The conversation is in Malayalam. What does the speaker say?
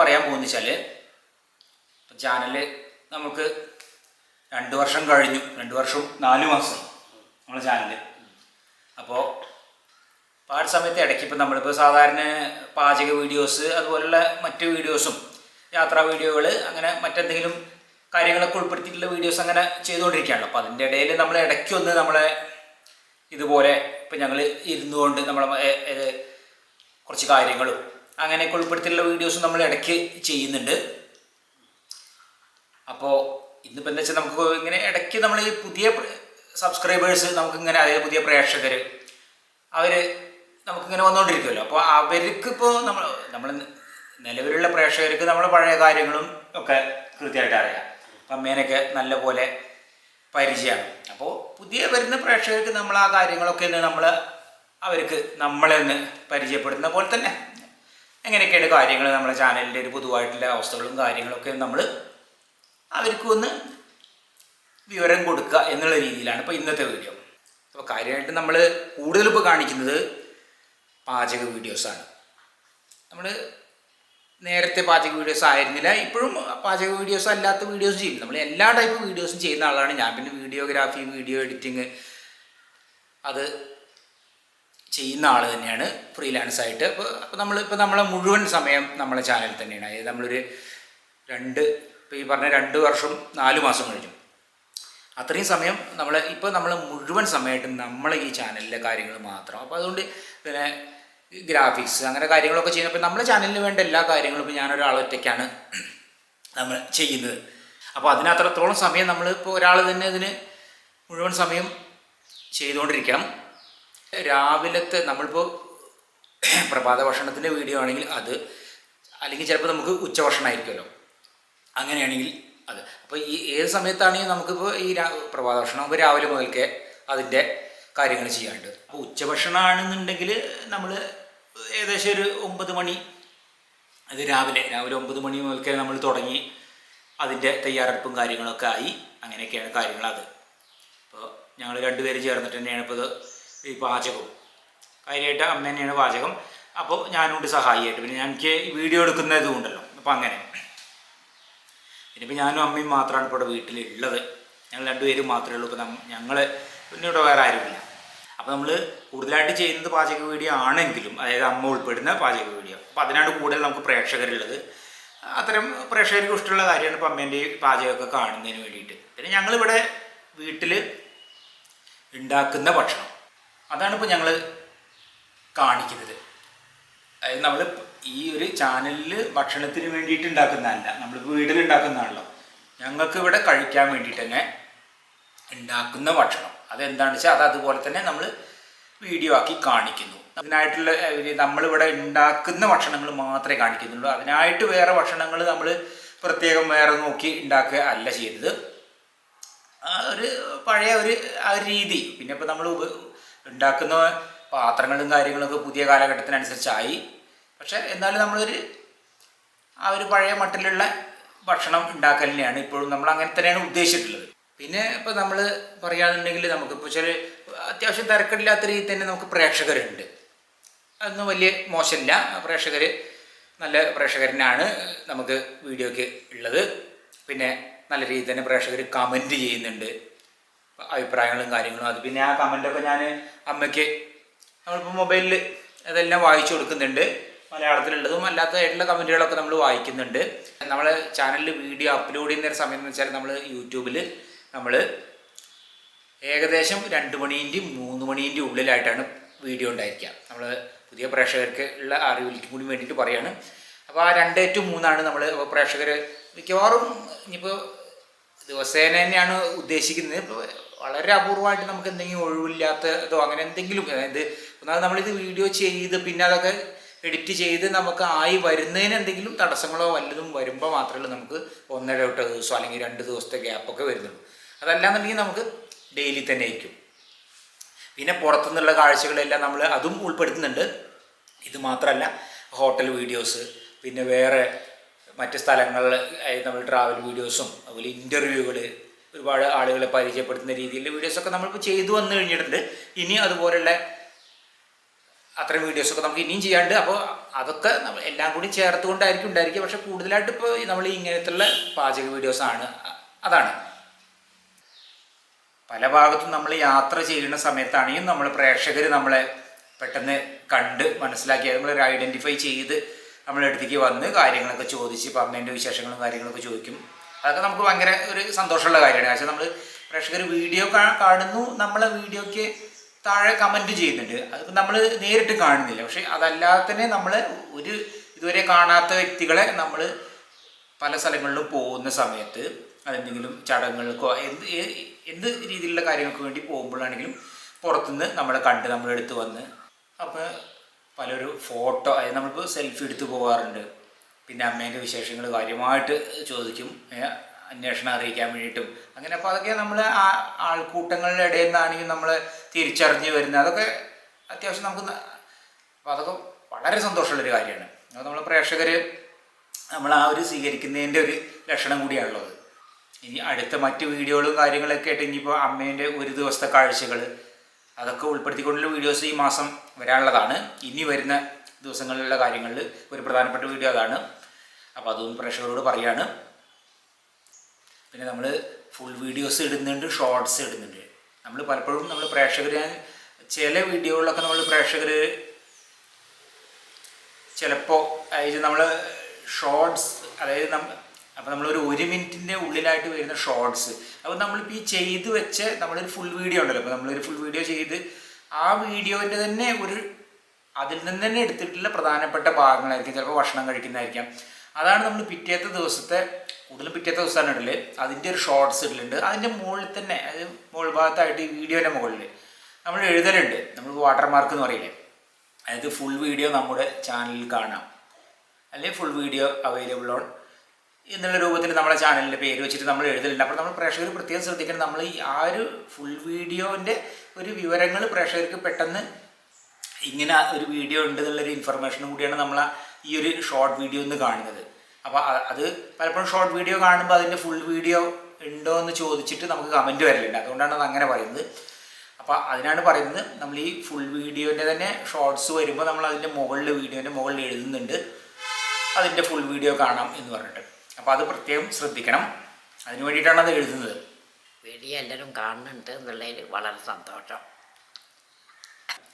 പറയാൻ പോകുന്നത് വെച്ചാൽ ചാനൽ നമുക്ക് രണ്ട് വർഷം കഴിഞ്ഞു. രണ്ട് വർഷം നാല് മാസം നമ്മുടെ ചാനൽ അപ്പോൾ ഒരു സമയത്ത് ഇടയ്ക്ക് ഇപ്പം നമ്മളിപ്പോൾ സാധാരണ പാചക വീഡിയോസ് അതുപോലുള്ള മറ്റ് വീഡിയോസും യാത്രാ വീഡിയോകൾ അങ്ങനെ മറ്റെന്തെങ്കിലും കാര്യങ്ങളൊക്കെ ഉൾപ്പെടുത്തിയിട്ടുള്ള വീഡിയോസ് അങ്ങനെ ചെയ്തുകൊണ്ടിരിക്കുകയാണല്ലോ അപ്പോൾ അതിന്റെ ഇടയിൽ നമ്മൾ ഇടയ്ക്കൊന്ന് നമ്മളെ ഇതുപോലെ ഇപ്പം ഞങ്ങൾ ഇരുന്നുകൊണ്ട് നമ്മളെ കുറച്ച് കാര്യങ്ങളും അങ്ങനെയൊക്കെ ഉൾപ്പെടുത്തിയിട്ടുള്ള വീഡിയോസും നമ്മൾ ഇടയ്ക്ക് ചെയ്യുന്നുണ്ട്. അപ്പോൾ ഇന്നിപ്പോൾ എന്താ വെച്ചാൽ നമുക്ക് ഇങ്ങനെ ഇടയ്ക്ക് നമ്മൾ ഈ പുതിയ സബ്സ്ക്രൈബേഴ്സ് നമുക്കിങ്ങനെ അതായത് പുതിയ പ്രേക്ഷകർ അവർ നമുക്കിങ്ങനെ വന്നുകൊണ്ടിരിക്കുമല്ലോ അപ്പോൾ അവർക്കിപ്പോൾ നമ്മൾ നമ്മൾ നിലവിലുള്ള പ്രേക്ഷകർക്ക് നമ്മൾ പഴയ കാര്യങ്ങളും ഒക്കെ കൃത്യമായിട്ട് അറിയാം. അപ്പം അമ്മേനൊക്കെ നല്ല പോലെ പരിചയമാണ്. അപ്പോൾ പുതിയ വരുന്ന പ്രേക്ഷകർക്ക് നമ്മൾ ആ കാര്യങ്ങളൊക്കെ ഒന്ന് നമ്മൾ അവർക്ക് നമ്മളെ ഒന്ന് പരിചയപ്പെടുന്ന പോലെ തന്നെ എങ്ങനെയൊക്കെയാണ് കാര്യങ്ങൾ നമ്മുടെ ചാനലിന്റെ ഒരു പൊതുവായിട്ടുള്ള അവസ്ഥകളും കാര്യങ്ങളൊക്കെ നമ്മൾ അവർക്ക് ഒന്ന് വിവരം കൊടുക്കുക എന്നുള്ള രീതിയിലാണ് ഇപ്പോൾ ഇന്നത്തെ വീഡിയോ അപ്പോൾ കാര്യമായിട്ട് നമ്മൾ കൂടുതൽ ഇപ്പോൾ കാണിക്കുന്നത് പാചക വീഡിയോസാണ് നമ്മൾ നേരത്തെ പാചക വീഡിയോസ് ആയിരുന്നില്ല ഇപ്പോഴും പാചക വീഡിയോസ് അല്ലാത്ത വീഡിയോസ് ചെയ്യും. നമ്മൾ എല്ലാ ടൈപ്പ് വീഡിയോസും ചെയ്യുന്ന ആളാണ്. ഞാൻ പിന്നെ വീഡിയോഗ്രാഫി വീഡിയോ എഡിറ്റിങ് അത് ചെയ്യുന്ന ആൾ തന്നെയാണ് ഫ്രീലാൻസ് ആയിട്ട് അപ്പോൾ നമ്മൾ ഇപ്പോൾ നമ്മളെ മുഴുവൻ സമയം നമ്മളെ ചാനൽ തന്നെയാണ്. അതായത് നമ്മളൊരു രണ്ട് ഇപ്പോൾ ഈ പറഞ്ഞ രണ്ട് വർഷം നാല് മാസം കഴിഞ്ഞു. അത്രയും സമയം നമ്മൾ ഇപ്പോൾ നമ്മൾ മുഴുവൻ സമയമായിട്ട് നമ്മളെ ഈ ചാനലിലെ കാര്യങ്ങൾ മാത്രം. അപ്പോൾ അതുകൊണ്ട് പിന്നെ ഗ്രാഫിക്സ് അങ്ങനെ കാര്യങ്ങളൊക്കെ ചെയ്യുന്നപ്പോൾ നമ്മുടെ ചാനലിന് വേണ്ട എല്ലാ കാര്യങ്ങളും ഇപ്പോൾ ഞാനൊരാൾ ഒറ്റയ്ക്കാണ് നമ്മൾ ചെയ്യുന്നത്. അപ്പോൾ അതിനത്രത്തോളം സമയം നമ്മൾ ഇപ്പോൾ ഒരാൾ തന്നെ ഇതിന് മുഴുവൻ സമയം ചെയ്തുകൊണ്ടിരിക്കണം. രാവിലത്തെ നമ്മളിപ്പോൾ പ്രഭാത ഭക്ഷണത്തിന്റെ വീഡിയോ ആണെങ്കിൽ അത് അല്ലെങ്കിൽ ചിലപ്പോൾ നമുക്ക് ഉച്ചഭക്ഷണമായിരിക്കുമല്ലോ അങ്ങനെയാണെങ്കിൽ അത്. അപ്പോൾ ഈ ഏത് സമയത്താണെങ്കിൽ നമുക്കിപ്പോൾ ഈ പ്രഭാത ഭക്ഷണം ഇപ്പോൾ രാവിലെ മുതൽക്കേ അതിന്റെ കാര്യങ്ങൾ ചെയ്യാണ്ട് അപ്പോൾ ഉച്ചഭക്ഷണമാണെന്നുണ്ടെങ്കിൽ നമ്മൾ ഏകദേശം ഒരു ഒമ്പത് മണി അത് രാവിലെ രാവിലെ ഒമ്പത് മണി മുതൽക്കേ നമ്മൾ തുടങ്ങി അതിന്റെ തയ്യാറെടുപ്പും കാര്യങ്ങളൊക്കെ ആയി. അങ്ങനെയൊക്കെയാണ് കാര്യങ്ങളത്. അപ്പോൾ ഞങ്ങൾ രണ്ടുപേരും ചേർന്നിട്ട് തന്നെയാണ് ഇപ്പോൾ ഈ പാചകം കാര്യമായിട്ട് അമ്മ തന്നെയാണ് പാചകം അപ്പോൾ ഞാനുണ്ട് സഹായിയായിട്ട്. പിന്നെ എനിക്ക് വീഡിയോ എടുക്കുന്ന ഉണ്ടല്ലോ അപ്പോൾ അങ്ങനെ. ഇനിയിപ്പോൾ ഞാനും അമ്മയും മാത്രമാണ് ഇപ്പോൾ ഇവിടെ വീട്ടിലുള്ളത്. ഞങ്ങൾ രണ്ടുപേരും മാത്രമേ ഉള്ളൂ. ഇപ്പോൾ ഞങ്ങൾ പിന്നെ ഇവിടെ വേറെ ആരുമില്ല. അപ്പോൾ നമ്മൾ കൂടുതലായിട്ട് ചെയ്യുന്നത് പാചക വീഡിയോ ആണെങ്കിലും അതായത് അമ്മ ഉൾപ്പെടുന്ന പാചക വീഡിയോ. അപ്പോൾ അതിനാണ് കൂടുതൽ നമുക്ക് പ്രേക്ഷകരുള്ളത് അത്തരം പ്രേക്ഷകർക്ക് ഇഷ്ടമുള്ള കാര്യമാണ് ഇപ്പോൾ അമ്മേന്റെ പാചകമൊക്കെ കാണുന്നതിന് വേണ്ടിയിട്ട്. പിന്നെ ഞങ്ങളിവിടെ വീട്ടിൽ ഉണ്ടാക്കുന്ന ഭക്ഷണം. അതാണ് ഇപ്പോൾ ഞങ്ങൾ കാണിക്കുന്നത് നമ്മൾ ഈ ഒരു ചാനലിൽ ഭക്ഷണത്തിന് വേണ്ടിയിട്ട് ഉണ്ടാക്കുന്നതല്ല നമ്മളിപ്പോൾ വീട്ടിൽ ഉണ്ടാക്കുന്നതാണല്ലോ. ഞങ്ങൾക്ക് ഇവിടെ കഴിക്കാൻ വേണ്ടിയിട്ട് തന്നെ ഉണ്ടാക്കുന്ന ഭക്ഷണം. അതെന്താണെന്ന് വെച്ചാൽ അത് അതുപോലെ തന്നെ നമ്മൾ വീഡിയോ ആക്കി കാണിക്കുന്നു. അതിനായിട്ടുള്ള നമ്മളിവിടെ ഉണ്ടാക്കുന്ന ഭക്ഷണങ്ങൾ മാത്രമേ കാണിക്കുന്നുള്ളൂ. അതിനായിട്ട് വേറെ ഭക്ഷണങ്ങൾ നമ്മൾ പ്രത്യേകം വേറെ നോക്കി ഉണ്ടാക്കുക അല്ല ചെയ്തത്. ആ ഒരു പഴയ ഒരു ആ രീതി. പിന്നെ ഇപ്പോൾ നമ്മൾ ഉണ്ടാക്കുന്ന പാത്രങ്ങളും കാര്യങ്ങളൊക്കെ പുതിയ കാലഘട്ടത്തിനനുസരിച്ചായി. പക്ഷെ എന്നാലും നമ്മളൊരു ആ ഒരു പഴയ മട്ടിലുള്ള ഭക്ഷണം ഉണ്ടാക്കലിനെയാണ് ഇപ്പോഴും നമ്മൾ അങ്ങനെ തന്നെയാണ് ഉദ്ദേശിച്ചിട്ടുള്ളത്. പിന്നെ ഇപ്പോൾ നമ്മൾ പറയുകയാണെന്നുണ്ടെങ്കിൽ നമുക്കിപ്പോൾ ചില അത്യാവശ്യം തിരക്കില്ലാത്ത രീതിയിൽ തന്നെ നമുക്ക് പ്രേക്ഷകരുണ്ട്. അതൊന്നും വലിയ മോശമില്ല. പ്രേക്ഷകർ നല്ല പ്രേക്ഷകരനാണ് നമുക്ക് വീഡിയോയ്ക്ക് ഉള്ളത്. പിന്നെ നല്ല രീതിയിൽ തന്നെ പ്രേക്ഷകർ കമന്റ് ചെയ്യുന്നുണ്ട്. അഭിപ്രായങ്ങളും കാര്യങ്ങളും. അത് പിന്നെ ആ കമന്റൊക്കെ ഞാൻ അമ്മയ്ക്ക് നമ്മളിപ്പോൾ മൊബൈലിൽ അതെല്ലാം വായിച്ചു കൊടുക്കുന്നുണ്ട്. മലയാളത്തിലുള്ളതും അല്ലാത്തതായിട്ടുള്ള കമന്റുകളൊക്കെ നമ്മൾ വായിക്കുന്നുണ്ട്. നമ്മൾ ചാനലിൽ വീഡിയോ അപ്ലോഡ് ചെയ്യുന്ന സമയം എന്ന് വെച്ചാൽ നമ്മൾ യൂട്യൂബിൽ നമ്മൾ ഏകദേശം രണ്ട് മണീന്റെയും മൂന്ന് മണീന്റെ ഉള്ളിലായിട്ടാണ് വീഡിയോ ഉണ്ടായിരിക്കുക. നമ്മൾ പുതിയ പ്രേക്ഷകർക്ക് ഉള്ള അറിവിലേക്ക് കൂടി വേണ്ടിയിട്ട് പറയാണ്. അപ്പോൾ ആ രണ്ട് ടു മൂന്നാണ് നമ്മൾ പ്രേക്ഷകർ മിക്കവാറും ഇനിയിപ്പോൾ ദിവസേന തന്നെയാണ് ഉദ്ദേശിക്കുന്നത്. ഇപ്പോൾ വളരെ അപൂർവമായിട്ട് നമുക്ക് എന്തെങ്കിലും ഒഴിവില്ലാത്തതോ അങ്ങനെ എന്തെങ്കിലും അതായത് ഒന്നാമത് നമ്മളിത് വീഡിയോ ചെയ്ത് പിന്നെ അതൊക്കെ എഡിറ്റ് ചെയ്ത് നമുക്ക് ആയി വരുന്നതിന് എന്തെങ്കിലും തടസ്സങ്ങളോ വല്ലതും വരുമ്പോൾ മാത്രമേ നമുക്ക് ഒന്നര തൊട്ട് ദിവസം അല്ലെങ്കിൽ രണ്ട് ദിവസത്തെ ഗ്യാപ്പൊക്കെ വരുന്നുള്ളൂ. അതല്ലാന്നുണ്ടെങ്കിൽ നമുക്ക് ഡെയിലി തന്നെ ആയിരിക്കും. പിന്നെ പുറത്തുനിന്നുള്ള കാഴ്ചകളെല്ലാം നമ്മൾ അതും ഉൾപ്പെടുത്തുന്നുണ്ട്. ഇത് മാത്രമല്ല ഹോട്ടൽ വീഡിയോസ് പിന്നെ വേറെ മറ്റ് സ്ഥലങ്ങളിൽ നമ്മൾ ട്രാവൽ വീഡിയോസും അതുപോലെ ഇന്റർവ്യൂകൾ ഒരുപാട് ആളുകളെ പരിചയപ്പെടുത്തുന്ന രീതിയിലുള്ള വീഡിയോസൊക്കെ നമ്മളിപ്പോൾ ചെയ്തു വന്നു കഴിഞ്ഞിട്ടുണ്ട്. ഇനി അതുപോലുള്ള അത്രയും വീഡിയോസൊക്കെ നമുക്ക് ഇനിയും ചെയ്യാണ്ട് അപ്പോൾ അതൊക്കെ എല്ലാം കൂടി ചേർത്തുകൊണ്ടായിരിക്കും ഉണ്ടായിരിക്കുക. പക്ഷെ കൂടുതലായിട്ട് ഇപ്പോൾ നമ്മൾ ഇങ്ങനത്തെ ഇങ്ങനത്തുള്ള പാചക വീഡിയോസാണ് അതാണ്. പല ഭാഗത്തും നമ്മൾ യാത്ര ചെയ്യുന്ന സമയത്താണെങ്കിൽ നമ്മൾ പ്രേക്ഷകർ നമ്മളെ പെട്ടെന്ന് കണ്ട് മനസ്സിലാക്കി നമ്മളൊരു ഐഡന്റിഫൈ ചെയ്ത് നമ്മളെ അടുത്തേക്ക് വന്ന് കാര്യങ്ങളൊക്കെ ചോദിച്ച് പറഞ്ഞതിന്റെ വിശേഷങ്ങളും കാര്യങ്ങളൊക്കെ ചോദിക്കും. അതൊക്കെ നമുക്ക് ഭയങ്കര ഒരു സന്തോഷമുള്ള കാര്യമാണ്. കാരണം നമ്മൾ പ്രേക്ഷകർ വീഡിയോ കാണുന്നു നമ്മളെ വീഡിയോക്ക് താഴെ കമന്റ് ചെയ്യുന്നുണ്ട്. അതിപ്പോൾ നമ്മൾ നേരിട്ട് കാണുന്നില്ല. പക്ഷേ അതല്ലാതെ തന്നെ നമ്മൾ ഒരു ഇതുവരെ കാണാത്ത വ്യക്തികളെ നമ്മൾ പല സ്ഥലങ്ങളിലും പോകുന്ന സമയത്ത് അതെന്തെങ്കിലും ചടങ്ങുകൾക്കോ എന്ത് എന്ത് രീതിയിലുള്ള കാര്യങ്ങൾക്ക് വേണ്ടി പോകുമ്പോഴാണെങ്കിലും പുറത്തുനിന്ന് നമ്മളെ കണ്ട് നമ്മളെടുത്ത് വന്ന് അപ്പോൾ പലരും ഫോട്ടോ അതായത് നമ്മളിപ്പോൾ സെൽഫി എടുത്ത് പോകാറുണ്ട്. പിന്നെ അമ്മേന്റെ വിശേഷങ്ങൾ കാര്യമായിട്ട് ചോദിക്കും അന്വേഷണം അറിയിക്കാൻ വേണ്ടിയിട്ടും. അങ്ങനെ അപ്പോൾ അതൊക്കെ നമ്മൾ ആ ആൾക്കൂട്ടങ്ങളുടെ ഇടയിൽ നിന്നാണെങ്കിൽ നമ്മൾ തിരിച്ചറിഞ്ഞ് വരുന്നത് അതൊക്കെ അത്യാവശ്യം നമുക്ക് അപ്പോൾ അതൊക്കെ വളരെ സന്തോഷമുള്ളൊരു കാര്യമാണ്. അത് നമ്മൾ പ്രേക്ഷകർ നമ്മൾ ആ ഒരു സ്വീകരിക്കുന്നതിന്റെ ഒരു ലക്ഷണം കൂടിയാണുള്ളത്. ഇനി അടുത്ത മറ്റ് വീഡിയോകളും കാര്യങ്ങളൊക്കെ ആയിട്ട് ഇനിയിപ്പോൾ അമ്മേന്റെ ഒരു ദിവസത്തെ കാഴ്ചകൾ അതൊക്കെ ഉൾപ്പെടുത്തിക്കൊണ്ടുള്ള വീഡിയോസ് ഈ മാസം വരാനുള്ളതാണ്. ഇനി വരുന്ന ദിവസങ്ങളിലുള്ള കാര്യങ്ങളിൽ ഒരു പ്രധാനപ്പെട്ട വീഡിയോ അതാണ്. അപ്പോൾ അതും പ്രേക്ഷകരോട് പറയാണ്. പിന്നെ നമ്മൾ ഫുൾ വീഡിയോസ് ഇടുന്നുണ്ട് ഷോർട്സ് ഇടുന്നുണ്ട്. നമ്മൾ പലപ്പോഴും നമ്മൾ പ്രേക്ഷകർ ചില വീഡിയോകളിലൊക്കെ നമ്മൾ പ്രേക്ഷകർ ചിലപ്പോൾ അതായത് നമ്മൾ ഷോർട്സ് അതായത് നമ്മൾ അപ്പോൾ നമ്മളൊരു ഒരു മിനിറ്റിന്റെ ഉള്ളിലായിട്ട് വരുന്ന ഷോർട്സ് അപ്പോൾ നമ്മളിപ്പോൾ ഈ ചെയ്ത് വെച്ച് നമ്മളൊരു ഫുൾ വീഡിയോ ഉണ്ടല്ലോ അപ്പോൾ നമ്മളൊരു ഫുൾ വീഡിയോ ചെയ്ത് ആ വീഡിയോന്റെ തന്നെ ഒരു അതിൽ നിന്ന് തന്നെ എടുത്തിട്ടുള്ള പ്രധാനപ്പെട്ട ഭാഗങ്ങളായിരിക്കും. ചിലപ്പോൾ ഭക്ഷണം കഴിക്കുന്നതായിരിക്കാം. അതാണ് നമ്മൾ പിറ്റേത്തെ ദിവസത്തെ കൂടുതലും പിറ്റേത്തെ ദിവസമാണ് ഇടൽ. അതിന്റെ ഒരു ഷോർട്സ് ഇടലുണ്ട്. അതിന്റെ മുകളിൽ തന്നെ അത് മുകൾ ഭാഗത്തായിട്ട് ഈ വീഡിയോന്റെ മുകളിൽ നമ്മൾ എഴുതലുണ്ട്. നമ്മൾ വാട്ടർമാർക്ക് എന്ന് പറയില്ലേ? അതായത് ഫുൾ വീഡിയോ നമ്മുടെ ചാനലിൽ കാണാം. അല്ലെങ്കിൽ ഫുൾ വീഡിയോ അവൈലബിൾ ഓൺ എന്നുള്ള രൂപത്തിൽ നമ്മുടെ ചാനലിന്റെ പേര് വെച്ചിട്ട് നമ്മൾ എഴുതലുണ്ട്. അപ്പോൾ നമ്മൾ പ്രേക്ഷകർ പ്രത്യേകം ശ്രദ്ധിക്കണം. നമ്മൾ ഈ ആ ഒരു ഫുൾ വീഡിയോന്റെ ഒരു വിവരങ്ങൾ പ്രേക്ഷകർക്ക് പെട്ടെന്ന് ഇങ്ങനെ ഒരു വീഡിയോ ഉണ്ട് എന്നുള്ളൊരു ഇൻഫർമേഷനും കൂടിയാണ് നമ്മൾ ഈ ഒരു ഷോർട്ട് വീഡിയോ എന്ന് കാണുന്നത് അപ്പോൾ അത് പലപ്പോഴും ഷോർട്ട് വീഡിയോ കാണുമ്പോൾ അതിന്റെ ഫുൾ വീഡിയോ ഉണ്ടോ എന്ന് ചോദിച്ചിട്ട് നമുക്ക് കമന്റ് വരലുണ്ട്. അതുകൊണ്ടാണ് അത് അങ്ങനെ പറയുന്നത്. അപ്പോൾ അതിനാണ് പറയുന്നത് നമ്മൾ ഈ ഫുൾ വീഡിയോന്റെ തന്നെ ഷോർട്സ് വരുമ്പോൾ നമ്മൾ അതിന്റെ മുകളിൽ വീഡിയോന്റെ മുകളിൽ എഴുതുന്നുണ്ട്. അതിന്റെ ഫുൾ വീഡിയോ കാണാം എന്ന് പറഞ്ഞിട്ട്. അപ്പോൾ അത് പ്രത്യേകം ശ്രദ്ധിക്കണം. അതിന് വേണ്ടിയിട്ടാണ് അത് എഴുതുന്നത്. വീഡിയോ എല്ലാവരും കാണുന്നുണ്ട് എന്നുള്ളതിൽ വളരെ സന്തോഷം.